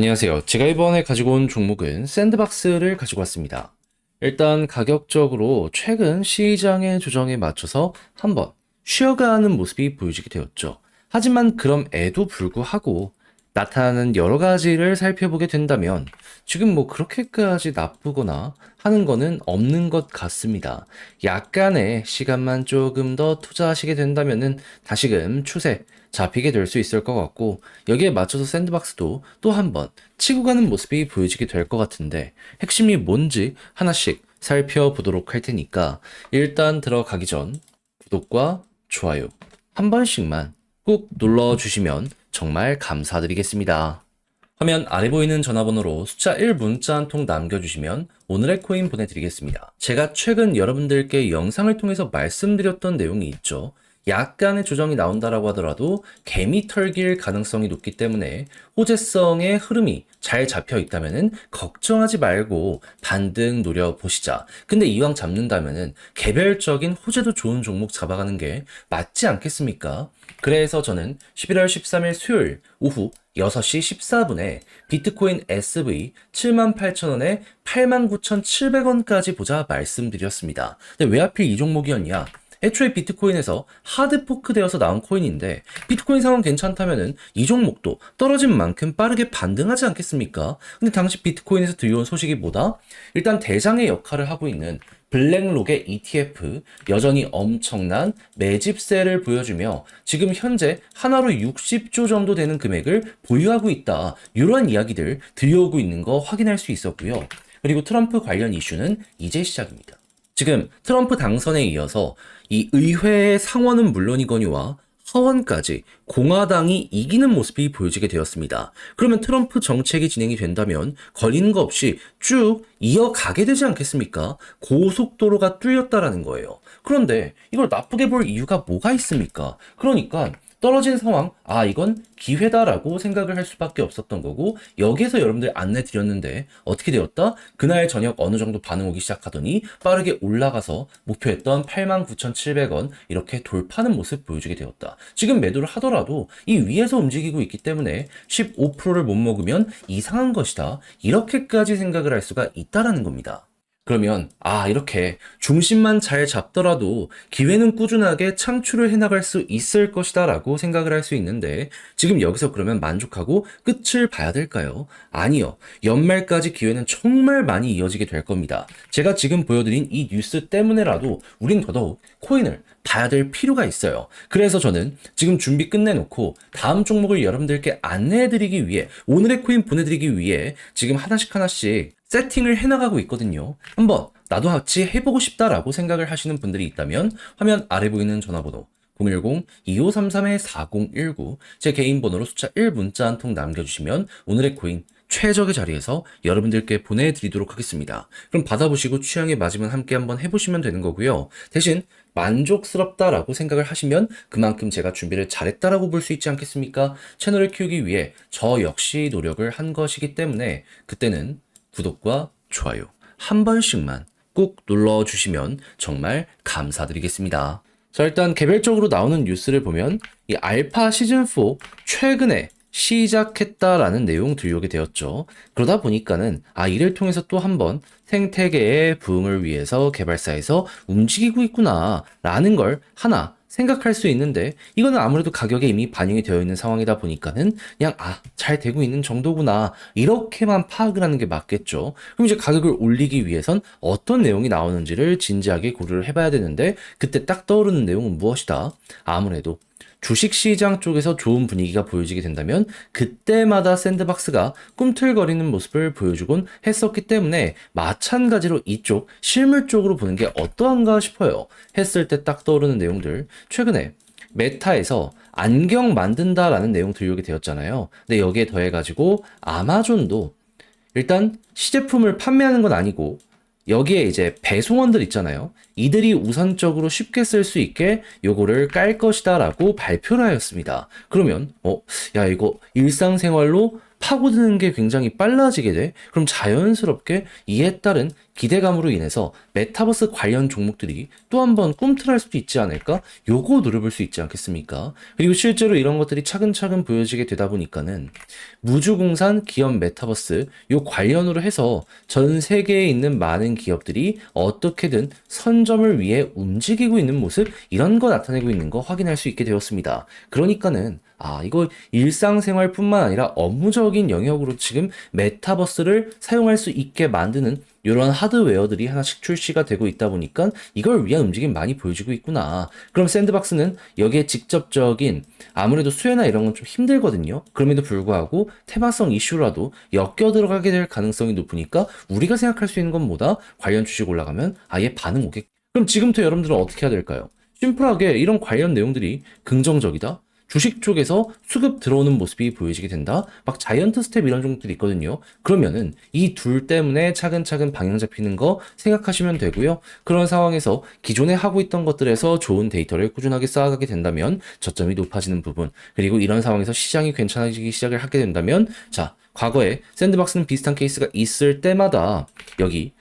안녕하세요. 제가 이번에 가지고 온 종목은 샌드박스를 가지고 왔습니다. 일단 가격적으로 최근 시장의 조정에 맞춰서 한번 쉬어가는 모습이 보여지게 되었죠. 하지만 그럼에도 불구하고 나타나는 여러 가지를 살펴보게 된다면 지금 뭐 그렇게까지 나쁘거나 하는 거는 없는 것 같습니다. 약간의 시간만 조금 더 투자하시게 된다면은 다시금 추세 잡히게 될 수 있을 것 같고 여기에 맞춰서 샌드박스도 또 한번 치고 가는 모습이 보여지게 될 것 같은데 핵심이 뭔지 하나씩 살펴보도록 할 테니까 일단 들어가기 전 구독과 좋아요 한 번씩만 꾹 눌러주시면 정말 감사드리겠습니다. 화면 아래 보이는 전화번호로 숫자 1 문자 한 통 남겨주시면 오늘의 코인 보내드리겠습니다. 제가 최근 여러분들께 영상을 통해서 말씀드렸던 내용이 있죠. 약간의 조정이 나온다라고 하더라도 개미 털길 가능성이 높기 때문에 호재성의 흐름이 잘 잡혀 있다면은 걱정하지 말고 반등 노려보시자. 근데 이왕 잡는다면은 개별적인 호재도 좋은 종목 잡아가는 게 맞지 않겠습니까? 그래서 저는 11월 13일 수요일 오후 6시 14분에 비트코인 SV 78,000원에 89,700원까지 보자 말씀드렸습니다. 근데 왜 하필 이 종목이었냐? 애초에 비트코인에서 하드포크 되어서 나온 코인인데 비트코인 상황 괜찮다면은 이 종목도 떨어진 만큼 빠르게 반등하지 않겠습니까? 근데 당시 비트코인에서 들려온 소식이 뭐다? 일단 대장의 역할을 하고 있는 블랙록의 ETF 여전히 엄청난 매집세를 보여주며 지금 현재 하나로 60조 정도 되는 금액을 보유하고 있다. 이러한 이야기들 들려오고 있는 거 확인할 수 있었고요. 그리고 트럼프 관련 이슈는 이제 시작입니다. 지금 트럼프 당선에 이어서 이 의회의 상원은 물론이거니와 하원까지 공화당이 이기는 모습이 보여지게 되었습니다. 그러면 트럼프 정책이 진행이 된다면 걸리는 거 없이 쭉 이어가게 되지 않겠습니까? 고속도로가 뚫렸다라는 거예요. 그런데 이걸 나쁘게 볼 이유가 뭐가 있습니까? 그러니까 떨어진 상황, 아, 이건 기회다라고 생각을 할 수밖에 없었던 거고, 여기에서 여러분들 안내 드렸는데, 어떻게 되었다? 그날 저녁 어느 정도 반응 오기 시작하더니, 빠르게 올라가서 목표했던 89,700원, 이렇게 돌파하는 모습 보여주게 되었다. 지금 매도를 하더라도, 이 위에서 움직이고 있기 때문에, 15%를 못 먹으면 이상한 것이다. 이렇게까지 생각을 할 수가 있다라는 겁니다. 그러면 아 이렇게 중심만 잘 잡더라도 기회는 꾸준하게 창출을 해나갈 수 있을 것이다 라고 생각을 할 수 있는데 지금 여기서 그러면 만족하고 끝을 봐야 될까요? 아니요 연말까지 기회는 정말 많이 이어지게 될 겁니다 제가 지금 보여드린 이 뉴스 때문에라도 우린 더더욱 코인을 봐야 될 필요가 있어요. 그래서 저는 지금 준비 끝내놓고 다음 종목을 여러분들께 안내해드리기 위해 오늘의 코인 보내드리기 위해 지금 하나씩 하나씩 세팅을 해나가고 있거든요. 한번 나도 같이 해보고 싶다라고 생각을 하시는 분들이 있다면 화면 아래 보이는 전화번호 010-2533-4019 제 개인 번호로 숫자 1 문자 한 통 남겨주시면 오늘의 코인 최적의 자리에서 여러분들께 보내드리도록 하겠습니다. 그럼 받아보시고 취향에 맞으면 함께 한번 해보시면 되는 거고요. 대신 만족스럽다라고 생각을 하시면 그만큼 제가 준비를 잘했다라고 볼 수 있지 않겠습니까? 채널을 키우기 위해 저 역시 노력을 한 것이기 때문에 그때는 구독과 좋아요 한 번씩만 꾹 눌러주시면 정말 감사드리겠습니다. 자, 일단 개별적으로 나오는 뉴스를 보면 이 알파 시즌4 최근에 시작했다라는 내용 들려오게 되었죠. 그러다 보니까는 아 이를 통해서 또 한번 생태계의 부흥을 위해서 개발사에서 움직이고 있구나라는 걸 하나 생각할 수 있는데 이거는 아무래도 가격에 이미 반영이 되어 있는 상황이다 보니까는 그냥 아 잘 되고 있는 정도구나 이렇게만 파악을 하는 게 맞겠죠. 그럼 이제 가격을 올리기 위해선 어떤 내용이 나오는지를 진지하게 고려를 해봐야 되는데 그때 딱 떠오르는 내용은 무엇이다? 아무래도 주식시장 쪽에서 좋은 분위기가 보여지게 된다면 그때마다 샌드박스가 꿈틀거리는 모습을 보여주곤 했었기 때문에 마찬가지로 이쪽 실물 쪽으로 보는 게 어떠한가 싶어요. 했을 때 딱 떠오르는 내용들 최근에 메타에서 안경 만든다라는 내용 들려오게 되었잖아요. 근데 여기에 더해가지고 아마존도 일단 시제품을 판매하는 건 아니고 여기에 이제 배송원들 있잖아요. 이들이 우선적으로 쉽게 쓸 수 있게 요거를 깔 것이다라고 발표를 하였습니다. 그러면 어, 야 이거 일상생활로 파고드는 게 굉장히 빨라지게 돼. 그럼 자연스럽게 이에 따른 기대감으로 인해서 메타버스 관련 종목들이 또 한 번 꿈틀할 수도 있지 않을까? 요거 노려볼 수 있지 않겠습니까? 그리고 실제로 이런 것들이 차근차근 보여지게 되다 보니까는 무주공산 기업 메타버스 요 관련으로 해서 전 세계에 있는 많은 기업들이 어떻게든 선점을 위해 움직이고 있는 모습 이런 거 나타내고 있는 거 확인할 수 있게 되었습니다. 그러니까는 아, 이거 일상생활뿐만 아니라 업무적인 영역으로 지금 메타버스를 사용할 수 있게 만드는 이런 하드웨어들이 하나씩 출시가 되고 있다 보니까 이걸 위한 움직임 많이 보여지고 있구나. 그럼 샌드박스는 여기에 직접적인 아무래도 수혜나 이런 건 좀 힘들거든요. 그럼에도 불구하고 테마성 이슈라도 엮여 들어가게 될 가능성이 높으니까 우리가 생각할 수 있는 건 뭐다? 관련 주식 올라가면 아예 반응 오겠. 그럼 지금부터 여러분들은 어떻게 해야 될까요? 심플하게 이런 관련 내용들이 긍정적이다. 주식 쪽에서 수급 들어오는 모습이 보여지게 된다. 막 자이언트 스텝 이런 종목들이 있거든요. 그러면은 이 둘 때문에 차근차근 방향 잡히는 거 생각하시면 되고요. 그런 상황에서 기존에 하고 있던 것들에서 좋은 데이터를 꾸준하게 쌓아가게 된다면 저점이 높아지는 부분 그리고 이런 상황에서 시장이 괜찮아지기 시작을 하게 된다면 자 과거에 샌드박스는 비슷한 케이스가 있을 때마다 여기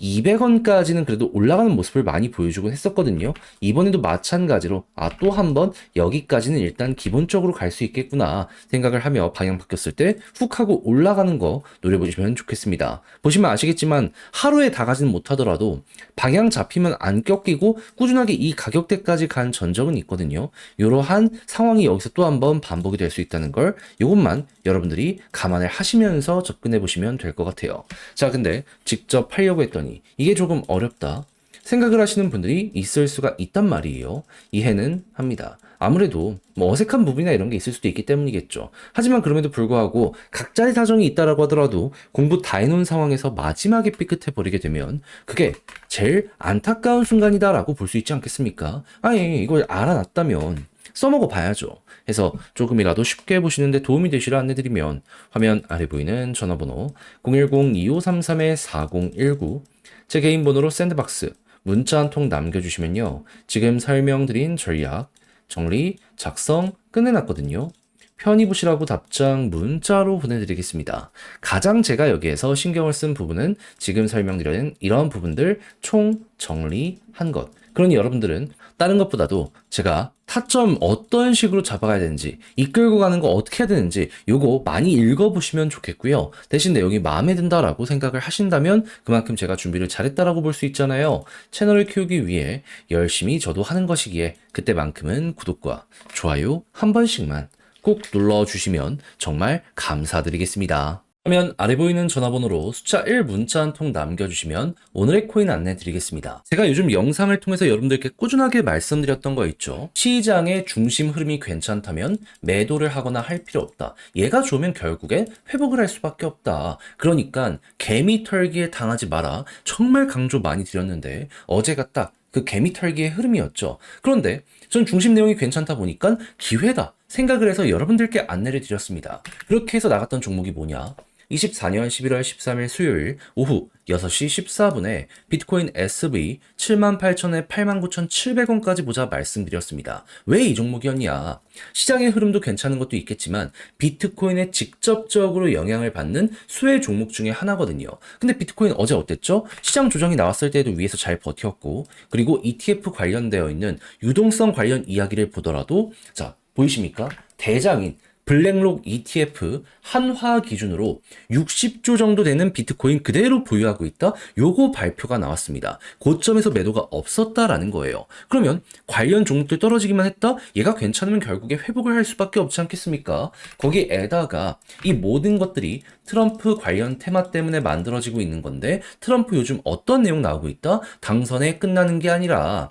1200원까지는 그래도 올라가는 모습을 많이 보여주곤 했었거든요. 이번에도 마찬가지로 아 또 한 번 여기까지는 일단 기본적으로 갈 수 있겠구나 생각을 하며 방향 바뀌었을 때 훅 하고 올라가는 거 노려보시면 좋겠습니다. 보시면 아시겠지만 하루에 다 가지는 못하더라도 방향 잡히면 안 꺾이고 꾸준하게 이 가격대까지 간 전적은 있거든요. 이러한 상황이 여기서 또 한 번 반복이 될 수 있다는 걸 이것만 여러분들이 감안을 하시면서 접근해 보시면 될 것 같아요. 자, 근데 직접 하려고 했더니 이게 조금 어렵다. 생각을 하시는 분들이 있을 수가 있단 말이에요. 이해는 합니다. 아무래도 뭐 어색한 부분이나 이런 게 있을 수도 있기 때문이겠죠. 하지만 그럼에도 불구하고 각자의 사정이 있다라고 하더라도 공부 다 해놓은 상황에서 마지막에 삐끗해 버리게 되면 그게 제일 안타까운 순간이다라고 볼 수 있지 않겠습니까? 아니 이걸 알아놨다면 써먹어 봐야죠. 해서 조금이라도 쉽게 보시는데 도움이 되시라 안내드리면 화면 아래 보이는 전화번호 010-2533-4019 제 개인 번호로 샌드박스 문자 한 통 남겨주시면요. 지금 설명드린 전략, 정리, 작성 끝내놨거든요. 편히 보시라고 답장 문자로 보내드리겠습니다. 가장 제가 여기에서 신경을 쓴 부분은 지금 설명드린 이런 부분들 총 정리한 것. 그러니 여러분들은 다른 것보다도 제가 타점 어떤 식으로 잡아가야 되는지, 이끌고 가는 거 어떻게 해야 되는지, 요거 많이 읽어보시면 좋겠고요. 대신 내용이 마음에 든다라고 생각을 하신다면 그만큼 제가 준비를 잘했다라고 볼 수 있잖아요. 채널을 키우기 위해 열심히 저도 하는 것이기에 그때만큼은 구독과 좋아요 한 번씩만 꼭 눌러주시면 정말 감사드리겠습니다. 화면 아래 보이는 전화번호로 숫자 1 문자 한 통 남겨주시면 오늘의 코인 안내 드리겠습니다. 제가 요즘 영상을 통해서 여러분들께 꾸준하게 말씀드렸던 거 있죠. 시장의 중심 흐름이 괜찮다면 매도를 하거나 할 필요 없다. 얘가 좋으면 결국엔 회복을 할 수밖에 없다. 그러니까 개미 털기에 당하지 마라. 정말 강조 많이 드렸는데 어제가 딱 그 개미 털기의 흐름이었죠. 그런데 전 중심 내용이 괜찮다 보니까 기회다 생각을 해서 여러분들께 안내를 드렸습니다. 그렇게 해서 나갔던 종목이 뭐냐? 24년 11월 13일 수요일 오후 6시 14분에 비트코인 SV 78,000에 89,700원까지 보자 말씀드렸습니다. 왜 이 종목이었냐? 시장의 흐름도 괜찮은 것도 있겠지만 비트코인에 직접적으로 영향을 받는 수혜 종목 중에 하나거든요. 근데 비트코인 어제 어땠죠? 시장 조정이 나왔을 때도 위에서 잘 버텼고 그리고 ETF 관련되어 있는 유동성 관련 이야기를 보더라도 자 보이십니까? 대장인 블랙록 ETF 한화 기준으로 60조 정도 되는 비트코인 그대로 보유하고 있다. 요거 발표가 나왔습니다. 고점에서 매도가 없었다라는 거예요. 그러면 관련 종목들 떨어지기만 했다? 얘가 괜찮으면 결국에 회복을 할 수밖에 없지 않겠습니까? 거기에다가 이 모든 것들이 트럼프 관련 테마 때문에 만들어지고 있는 건데 트럼프 요즘 어떤 내용 나오고 있다? 당선에 끝나는 게 아니라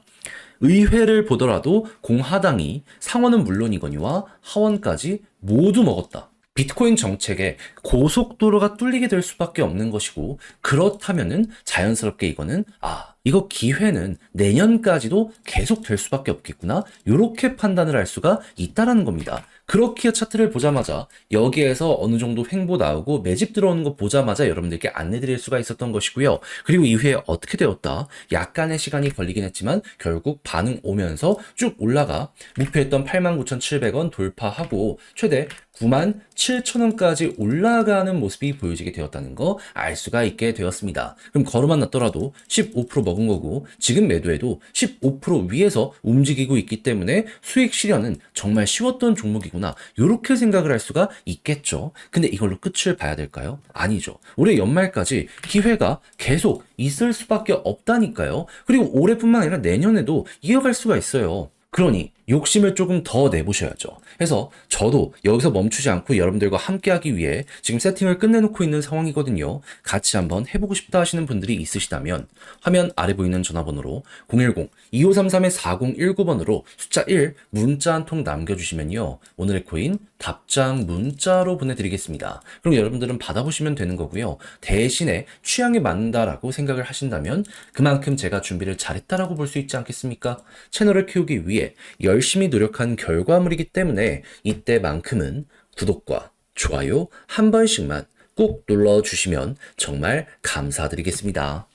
의회를 보더라도 공화당이 상원은 물론이거니와 하원까지 모두 먹었다. 비트코인 정책에 고속도로가 뚫리게 될 수밖에 없는 것이고 그렇다면은 자연스럽게 이거는 아 이거 기회는 내년까지도 계속 될 수밖에 없겠구나 이렇게 판단을 할 수가 있다라는 겁니다. 그렇게 차트를 보자마자 여기에서 어느 정도 횡보 나오고 매집 들어오는 거 보자마자 여러분들께 안내 드릴 수가 있었던 것이고요. 그리고 이후에 어떻게 되었다? 약간의 시간이 걸리긴 했지만 결국 반응 오면서 쭉 올라가 목표했던 89,700원 돌파하고 최대 9만 7천 원까지 올라가는 모습이 보여지게 되었다는 거 알 수가 있게 되었습니다. 그럼 걸음만 났더라도 15% 먹은 거고 지금 매도해도 15% 위에서 움직이고 있기 때문에 수익 실현은 정말 쉬웠던 종목이구나 이렇게 생각을 할 수가 있겠죠. 근데 이걸로 끝을 봐야 될까요? 아니죠. 올해 연말까지 기회가 계속 있을 수밖에 없다니까요. 그리고 올해뿐만 아니라 내년에도 이어갈 수가 있어요. 그러니 욕심을 조금 더 내보셔야죠. 그래서 저도 여기서 멈추지 않고 여러분들과 함께하기 위해 지금 세팅을 끝내놓고 있는 상황이거든요. 같이 한번 해보고 싶다 하시는 분들이 있으시다면 화면 아래 보이는 전화번호로 010-2533-4019번으로 숫자 1 문자 한 통 남겨주시면요. 오늘의 코인 답장 문자로 보내드리겠습니다. 그럼 여러분들은 받아보시면 되는 거고요. 대신에 취향에 맞는다라고 생각을 하신다면 그만큼 제가 준비를 잘했다라고 볼 수 있지 않겠습니까? 채널을 키우기 위해 열 심히 노력한 결과물이기 때문에 이때만큼은 구독과 좋아요 한 번씩만 꼭 눌러주시면 정말 감사드리겠습니다.